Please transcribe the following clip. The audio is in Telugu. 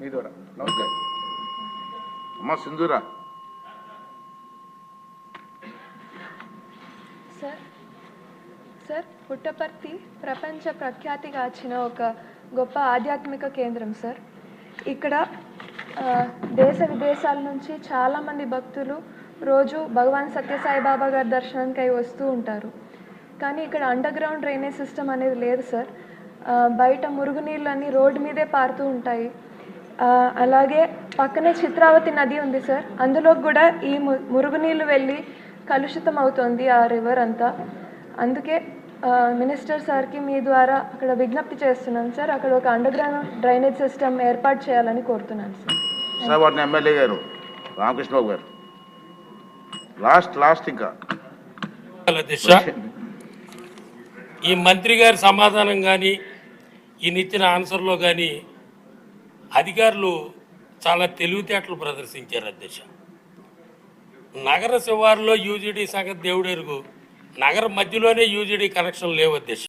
మీ ద్వారా. నమస్కారం అమ్మ సింధూరా. సార్ సార్ పుట్టపర్తి ప్రపంచ ప్రఖ్యాతిగాచిన ఒక గొప్ప ఆధ్యాత్మిక కేంద్రం సార్. ఇక్కడ దేశ విదేశాల నుంచి చాలామంది భక్తులు రోజు భగవాన్ సత్యసాయిబాబా గారి దర్శనానికి వస్తూ ఉంటారు. కానీ ఇక్కడ అండర్ గ్రౌండ్ డ్రైనేజ్ సిస్టమ్ అనేది లేదు సార్. ఆ, బయట మురుగునీళ్ళన్నీ రోడ్డు మీదే పారుతూ ఉంటాయి. అలాగే పక్కనే చిత్రావతి నది ఉంది సార్. అందులో కూడా ఈ ము- మురుగునీళ్ళు వెళ్ళి కలుషితం అవుతుంది ఆ రివర్ అంతా. అందుకే మినిస్టర్ సార్కి మీ ద్వారా అక్కడ విజ్ఞప్తి చేస్తున్నాను సార్. అక్కడ ఒక అండర్ గ్రౌండ్ డ్రైనేజ్ సిస్టమ్ ఏర్పాటు చేయాలని కోరుతున్నాను సార్. ఎమ్మెల్యే గారు రామకృష్ణబాబు గారు. లాస్ట్ లాస్ట్ ఇంకా. దిశ. ఈ మంత్రి గారి సమాధానం కానీ ఈయన ఇచ్చిన ఆన్సర్లో కానీ అధికారులు చాలా తెలివితేటలు ప్రదర్శించారు అధ్యక్ష. నగర శివారులో యూజీడీ సంగతి దేవుడెరుగు. నగర మధ్యలోనే యూజీడీ కనెక్షన్ లేవు అధ్యక్ష.